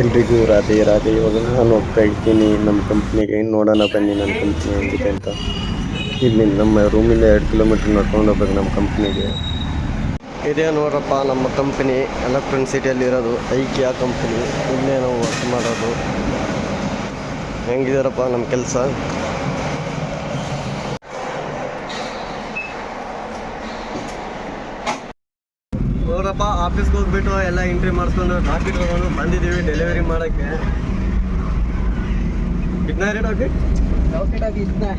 ಎಲ್ರಿಗೂ ರಾಧೆ ರಾಧೆ, ಇವಾಗ ನಾನು ಹೋಗ್ತಾ ಇರ್ತೀನಿ. ನಮ್ಮ ಕಂಪ್ನಿಗೆ ನೋಡೋಣ, ಬನ್ನಿ ನನ್ನ ಕಂಪ್ನಿ ಹೆಂಗಿದೆ ಅಂತ. ಇಲ್ಲಿ ನಮ್ಮ ರೂಮಿಂದ ಎರಡು ಕಿಲೋಮೀಟ್ರ್ ನಡ್ಕೊಂಡು ಹೋಗ್ಬೇಕು ನಮ್ಮ ಕಂಪ್ನಿಗೆ ಇದೇ ನೋಡ್ರಪ್ಪ, ನಮ್ಮ ಕಂಪ್ನಿ ಎಲೆಕ್ಟ್ರಾನಿಕ್ ಸಿಟಿಯಲ್ಲಿ ಇರೋದು ಐಕಿಯಾ ಕಂಪ್ನಿ ಇಲ್ಲೇ ನಾವು ವರ್ಕ್ ಮಾಡೋದು. ಹೆಂಗಿದಾರಪ್ಪ ನಮ್ಮ ಕೆಲಸ? ಹೋಗ್ರಪ್ಪ ಆಫೀಸ್ಗೆ ಹೋಗ್ಬಿಟ್ಟು ಎಲ್ಲ ಎಂಟ್ರಿ ಮಾಡಿಸ್ಕೊಂಡು ಡಾಕ್ಯುಮೆಂಟ್ ತೊಗೊಂಡು ಬಂದಿದ್ದೀವಿ ಡೆಲಿವರಿ ಮಾಡೋಕ್ಕೆ. ಇಟ್ನಾ ರೀ ಡಾಕೆಟ್ ಡಾಕೆಟ್ ಆಗಿ ಇಟ್ನಾ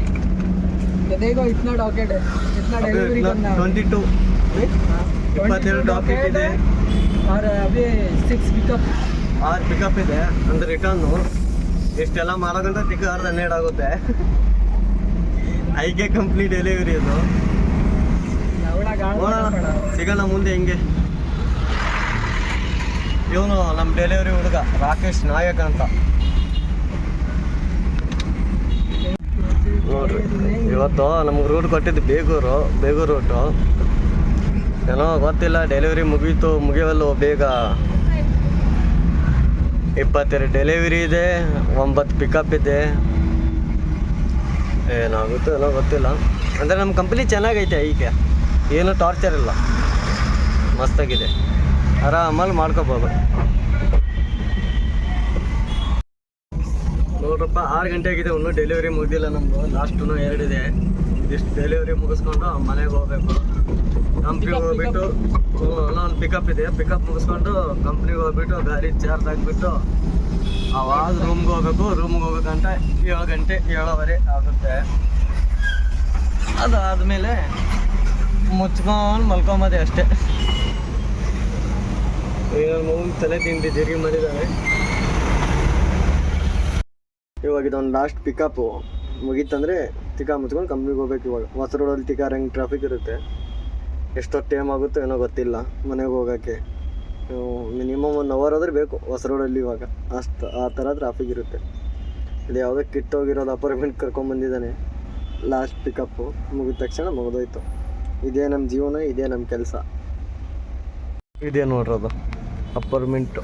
ಜೊತೆಗೂ ಇಟ್ನಾ ಡಾಕೆಟ್ ಇಟ್ನಾ ಡೆಲಿವರಿ ಟ್ವೆಂಟಿ ಟು ಇಪ್ಪತ್ತೆರಡು ಡಾಕೆಟ್ ಇದೆ. ಆರ್ ಅದೇ ಸಿಕ್ಸ್ ಪಿಕಪ್ ಆರು ಪಿಕಪ್ ಇದೆ. ಅಂದ್ರೆ ರಿಟರ್ನು ಇಷ್ಟೆಲ್ಲ ಮಾಡೋದಂತ ತಿಕ್ಕ ಆರ್ದು ಹನ್ನೆರಡು ಆಗುತ್ತೆ. ಐಕೆ ಕಂಪ್ನಿ ಡೆಲಿವರಿ ಅದು ನೋಡೋಣ. ಸಿಗೋಣ ಮುಂದೆ ಹೆಂಗೆ. ಇವನು ನಮ್ಮ ಡೆಲಿವರಿ ಹುಡುಗ, ರಾಕೇಶ್ ನಾಯಕ್ ಅಂತ. ನೋಡ್ರಿ, ಇವತ್ತು ನಮ್ಗೆ ರೂಟ್ ಕೊಟ್ಟಿದ್ದು ಬೇಗೂರು ಬೇಗೂರು ರೂಟು ಏನೋ ಗೊತ್ತಿಲ್ಲ ಡೆಲಿವರಿ ಮುಗೀತು ಮುಗಿಯವಲ್ಲು ಬೇಗ. ಇಪ್ಪತ್ತೆರಡು ಡೆಲಿವರಿ ಇದೆ, ಒಂಬತ್ತು ಪಿಕಪ್ ಇದೆ. ಏನಾಗುತ್ತೆ ಏನೋ ಗೊತ್ತಿಲ್ಲ. ಅಂದರೆ ನಮ್ಮ ಕಂಪ್ನಿ ಚೆನ್ನಾಗೈತೆ ಈಗ ಏನು ಟಾರ್ಚರ್ ಇಲ್ಲ. ಮಸ್ತಾಗಿದೆ. ಆರಾಮಲ್ಲಿ ಮಾಡ್ಕೋಬೋದು. ನೋಡ್ರಪ್ಪ, ಆರು ಗಂಟೆ ಆಗಿದೆ, ಇನ್ನೂ ಡೆಲಿವರಿ ಮುಗ್ದಿಲ್ಲ ನಮ್ಮದು ಲಾಸ್ಟು ಎರಡಿದೆ ಇದಿಷ್ಟು ಡೆಲಿವರಿ ಮುಗಿಸ್ಕೊಂಡು ಮನೆಗೆ ಹೋಗ್ಬೇಕು. ಕಂಪ್ನಿಗೆ ಹೋಗ್ಬಿಟ್ಟು ಒಂದು ಪಿಕಪ್ ಇದೆ. ಪಿಕಪ್ ಮುಗಿಸ್ಕೊಂಡು ಕಂಪ್ನಿಗೆ ಹೋಗ್ಬಿಟ್ಟು, ಗಾಡಿ ಚಾರ್ಜ್ ಹಾಕ್ಬಿಟ್ಟು ಆವಾಗ ರೂಮ್ಗೆ ಹೋಗ್ಬೇಕು. ರೂಮ್ಗೆ ಹೋಗ್ಬೇಕಂತ ಏಳು ಗಂಟೆ, ಏಳುವರೆ ಆಗುತ್ತೆ. ಅದಾದಮೇಲೆ ಮುಚ್ಕೊಂಡು ಮಲ್ಕೊಂಬೋದೆ ಅಷ್ಟೇ. ಈಗ ತಲೆ ತಿಂಡಿ ತಿರುಗಿ ಮಾಡಿದ್ದಾರೆ. ಇವಾಗ ಇದೊಂದು ಲಾಸ್ಟ್ ಪಿಕಪ್ಪು ಮುಗೀತಂದರೆ ತಿಕಾ ಮುಚ್ಕೊಂಡು ಕಂಪ್ನಿಗೆ ಹೋಗ್ಬೇಕು ಇವಾಗ. ಹೊಸ ರೋಡಲ್ಲಿ ತಿಕಾ ಹೆಂಗೆ ಟ್ರಾಫಿಕ್ ಇರುತ್ತೆ. ಎಷ್ಟೊತ್ತು ಟೈಮ್ ಆಗುತ್ತೋ ಏನೋ ಗೊತ್ತಿಲ್ಲ ಮನೆಗೆ ಹೋಗೋಕ್ಕೆ. ಮಿನಿಮಮ್ ಒನ್ ಅವರ್ ಆದ್ರೆ ಬೇಕು ಹೊಸ ರೋಡಲ್ಲಿ ಇವಾಗ. ಅಷ್ಟು ಆ ಥರ ಟ್ರಾಫಿಕ್ ಇರುತ್ತೆ. ಇಲ್ಲಿ ಯಾವುದೋ ಕಿಟ್ಟೋಗಿರೋದು ಅಪಾರ್ಟ್ಮೆಂಟ್ ಕರ್ಕೊಂಬಂದಿದ್ದಾನೆ ಲಾಸ್ಟ್ ಪಿಕಪ್ಪು ಮುಗಿದ ತಕ್ಷಣ ಮುಗಿದೋಯ್ತು. ಇದೇ ನಮ್ಮ ಜೀವನ ಇದೇ ನಮ್ಮ ಕೆಲಸ. ಇದೇ ನೋಡ್ರದು. ಅಪಾರ್ಟ್ಮೆಂಟು